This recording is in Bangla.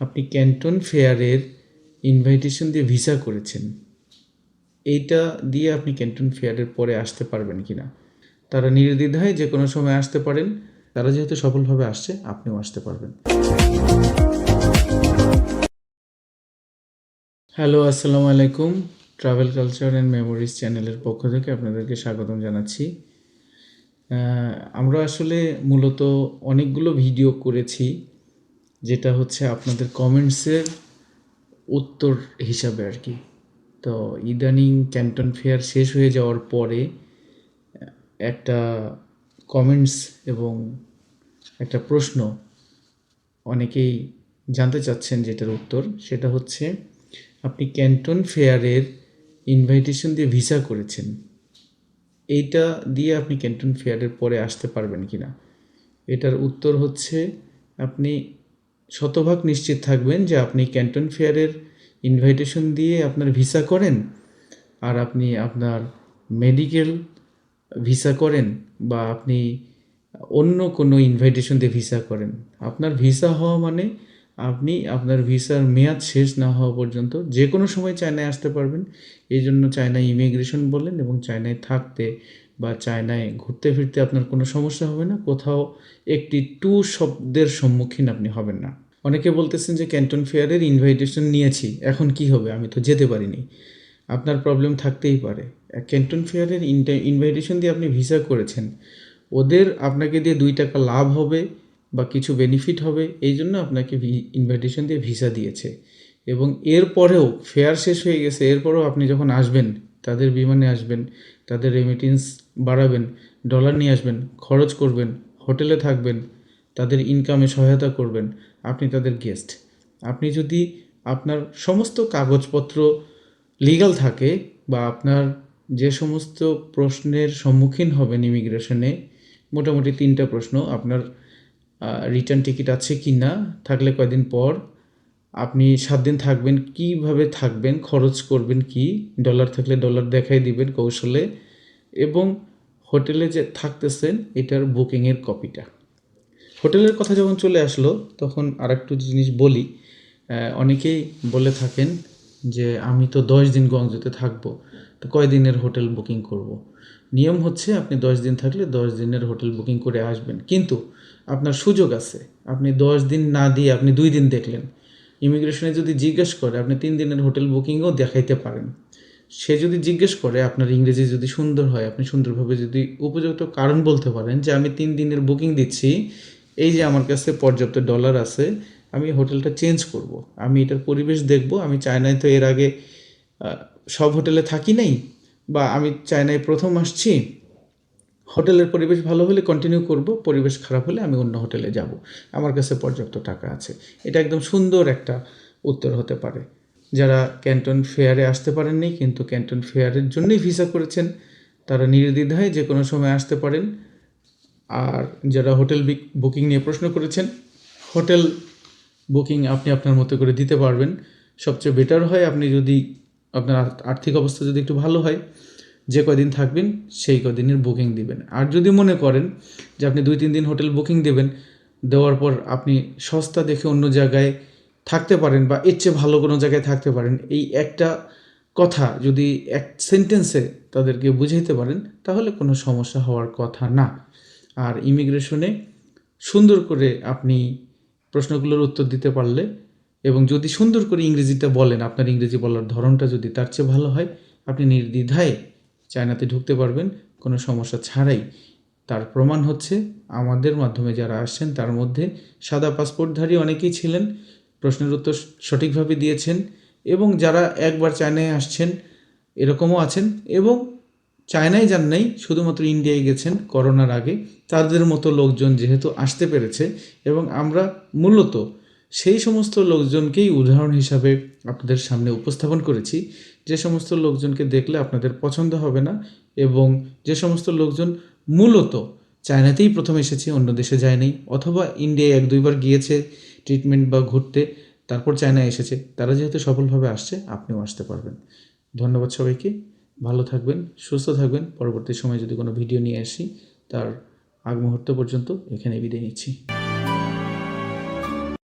আপনি ক্যান্টন ফেয়ারের ইনভাইটেশন দিয়ে ভিসা করেছেন। এইটা দিয়ে আপনি ক্যান্টন ফেয়ারের পরে আসতে পারবেন কি না তারা নির্দ্বিধায় যে কোনো সময় আসতে পারেন। তারা যেহেতু সফলভাবে আসছে, আপনিও আসতে পারবেন। হ্যালো, আসসালামু আলাইকুম। ট্রাভেল কালচার অ্যান্ড মেমোরিজ চ্যানেলের পক্ষ থেকে আপনাদেরকে স্বাগতম জানাচ্ছি। আমরা আসলে মূলত অনেকগুলো ভিডিও করেছি। যেটা হচ্ছে আপনাদের কমেন্টসের উত্তর হিসাবে আর কি। তো ইদানিং ক্যান্টন ফেয়ার শেষ হয়ে যাওয়ার পরে, একটা কমেন্টস এবং একটা প্রশ্ন অনেকেই জানতে চাচ্ছেন যেটার উত্তর। সেটা হচ্ছে, আপনি ক্যান্টন ফেয়ারের ইনভাইটেশন দিয়ে ভিসা করেছেন। এইটা দিয়ে আপনি ক্যান্টন ফেয়ারের পরে আসতে পারবেন কি না এটার উত্তর হচ্ছে, আপনি শতভাগ নিশ্চিত থাকবেন যে আপনি ক্যান্টন ফেয়ারের ইনভাইটেশন দিয়ে আপনার ভিসা করেন আর আপনি আপনার মেডিকেল ভিসা করেন বা আপনি অন্য কোনো ইনভাইটেশন দিয়ে ভিসা করেন। আপনার ভিসা হওয়া মানে আপনি আপনার ভিসার মেয়াদ শেষ না হওয়া পর্যন্ত যে কোনো সময় চায়নায় আসতে পারবেন। এই জন্য চায়নায় ইমিগ্রেশন বলেন এবং চায়নায় থাকতে বা চায়নায় ঘুরতে ফিরতে আপনার কোনো সমস্যা হবে না, কোথাও একটি টু শব্দের সম্মুখীন আপনি হবেন না। অনেকে বলতেছেন যে, ক্যান্টন ফেয়ারের ইনভাইটেশন নিয়েছি, এখন কি হবে? আমি তো যেতে পারিনি। আপনার প্রবলেম থাকতেই পারে। ক্যান্টন ফেয়ারের ইনভাইটেশন দিয়ে আপনি ভিসা করেছেন। ওদের আপনাকে দিয়ে দুই টাকা লাভ হবে বা কিছু বেনিফিট হবে, এই জন্য আপনাকে ইনভাইটেশন দিয়ে ভিসা দিয়েছে। এবং এরপরেও, ফেয়ার শেষ হয়ে গেছে, এরপরেও আপনি যখন আসবেন তাদের বিমানে আসবেন, তাদের রেমিটেন্স বাড়াবেন ডলার নিয়ে আসবেন, খরচ করবেন হোটেলে থাকবেন, তাদের ইনকামে সহায়তা করবেন, আপনি তাদের গেস্ট আপনি যদি আপনার সমস্ত কাগজপত্র লিগ্যাল থাকে বা আপনার যে সমস্ত প্রশ্নের সম্মুখীন হবেন ইমিগ্রেশনে মোটামুটি তিনটা প্রশ্ন, আপনার রিটার্ন টিকিট আছে কি না থাকলে কয়দিন পর আপনি সাত দিন থাকবেন, কীভাবে থাকবেন, খরচ করবেন কি ডলার থাকলে ডলার দেখাই দিবেন কৌশলে এবং হোটেলে যে থাকতেছেন, এটার বুকিংয়ের কপিটা হোটেলের কথা যখন চলে আসলো, তখন আর একটু জিনিস বলি অনেকেই বলে থাকেন যে, আমি তো দশ দিন গঞ্জতে থাকব, তো কয় দিনের হোটেল বুকিং করব। নিয়ম হচ্ছে আপনি দশ দিন থাকলে দশ দিনের হোটেল বুকিং করে আসবেন। কিন্তু আপনার সুযোগ আছে। আপনি দশ দিন না দিয়ে আপনি দুই দিন দেখলেন ইমিগ্রেশনে যদি জিজ্ঞেস করে, আপনি তিন দিনের হোটেল বুকিংও দেখাইতে পারেন সে যদি জিজ্ঞেস করে, আপনার ইংরেজি যদি সুন্দর হয়, আপনি সুন্দরভাবে যদি উপযুক্ত কারণ বলতে পারেন যে, আমি তিন দিনের বুকিং দিচ্ছি, এই যে আমার কাছে পর্যাপ্ত ডলার আছে, আমি হোটেলটা চেঞ্জ করব। আমি এটার পরিবেশ দেখব, আমি চায়নায় তো এর আগে সব হোটেলে থাকি নাই, বা আমি চায়নায় প্রথম আসছি হোটেলের পরিবেশ ভালো হলে কন্টিনিউ করব, পরিবেশ খারাপ হলে আমি অন্য হোটেলে যাব। আমার কাছে পর্যাপ্ত টাকা আছে। এটা একদম সুন্দর একটা উত্তর হতে পারে। যারা ক্যান্টন ফেয়ারে আসতে পারেননি, কিন্তু ক্যান্টন ফেয়ারের জন্যই ভিসা করেছেন, তারা নির্দ্বিধায় যে কোনো সময় আসতে পারেন। আর যারা হোটেল বুকিং নিয়ে প্রশ্ন করেছেন, হোটেল বুকিং আপনি আপনার মতো করে দিতে পারবেন। সবচেয়ে বেটার হয় আপনি যদি, আপনার আর্থিক অবস্থা যদি একটু ভালো হয় যে কদিন থাকবেন, সেই কদিনের বুকিং দিবেন। আর যদি মনে করেন যে আপনি দুই, তিন দিন হোটেল বুকিং দেবেন, দেওয়ার পর আপনি সস্তা দেখে অন্য জায়গায় থাকতে পারেন বা এর চেয়ে ভালো কোনো জায়গায় থাকতে পারেন, এই একটা কথা যদি এক সেন্টেন্সে তাদেরকে বুঝাইতে পারেন, তাহলে কোনো সমস্যা হওয়ার কথা না। আর ইমিগ্রেশনে সুন্দর করে আপনি প্রশ্নগুলোর উত্তর দিতে পারলে এবং যদি সুন্দর করে ইংরেজিটা বলেন, আপনার ইংরেজি বলার ধরনটা যদি তার চেয়ে ভালো হয়, আপনি নির্দ্বিধায় চায়নাতে ঢুকতে পারবেন, কোনো সমস্যা ছাড়াই। তার প্রমাণ হচ্ছে, আমাদের মাধ্যমে যারা আসছেন, তার মধ্যে সাদা পাসপোর্টধারী অনেকেই ছিলেন, প্রশ্নের উত্তর সঠিকভাবে দিয়েছেন এবং যারা একবার চায়নায় আসছেন, এরকমও আছেন এবং চায়নায় যান নাই, শুধুমাত্র ইন্ডিয়ায় গেছেন করোনার আগে, তাদের মতো লোকজন যেহেতু আসতে পেরেছে এবং আমরা মূলত সেই সমস্ত লোকজনকেই উদাহরণ হিসাবে আপনাদের সামনে উপস্থাপন করেছি। যে সমস্ত লোকজনকে দেখলে আপনাদের পছন্দ হবে না এবং যে সমস্ত লোকজন মূলত চায়নাতেই প্রথম এসেছে, অন্য দেশে যায়নি, অথবা ইন্ডিয়ায় এক দুইবার গিয়েছে ট্রিটমেন্ট বা ঘুরতে, তারপর চায়নায় এসেছে, তারা যেহেতু সফলভাবে আসছে, আপনিও আসতে পারবেন। ধন্যবাদ সবাইকে, ভালো থাকবেন, সুস্থ থাকবেন, পরবর্তী সময় যদি কোনো ভিডিও নিয়ে আসি, তার আগ মুহূর্ত পর্যন্ত এখানে বিদায় নিচ্ছি।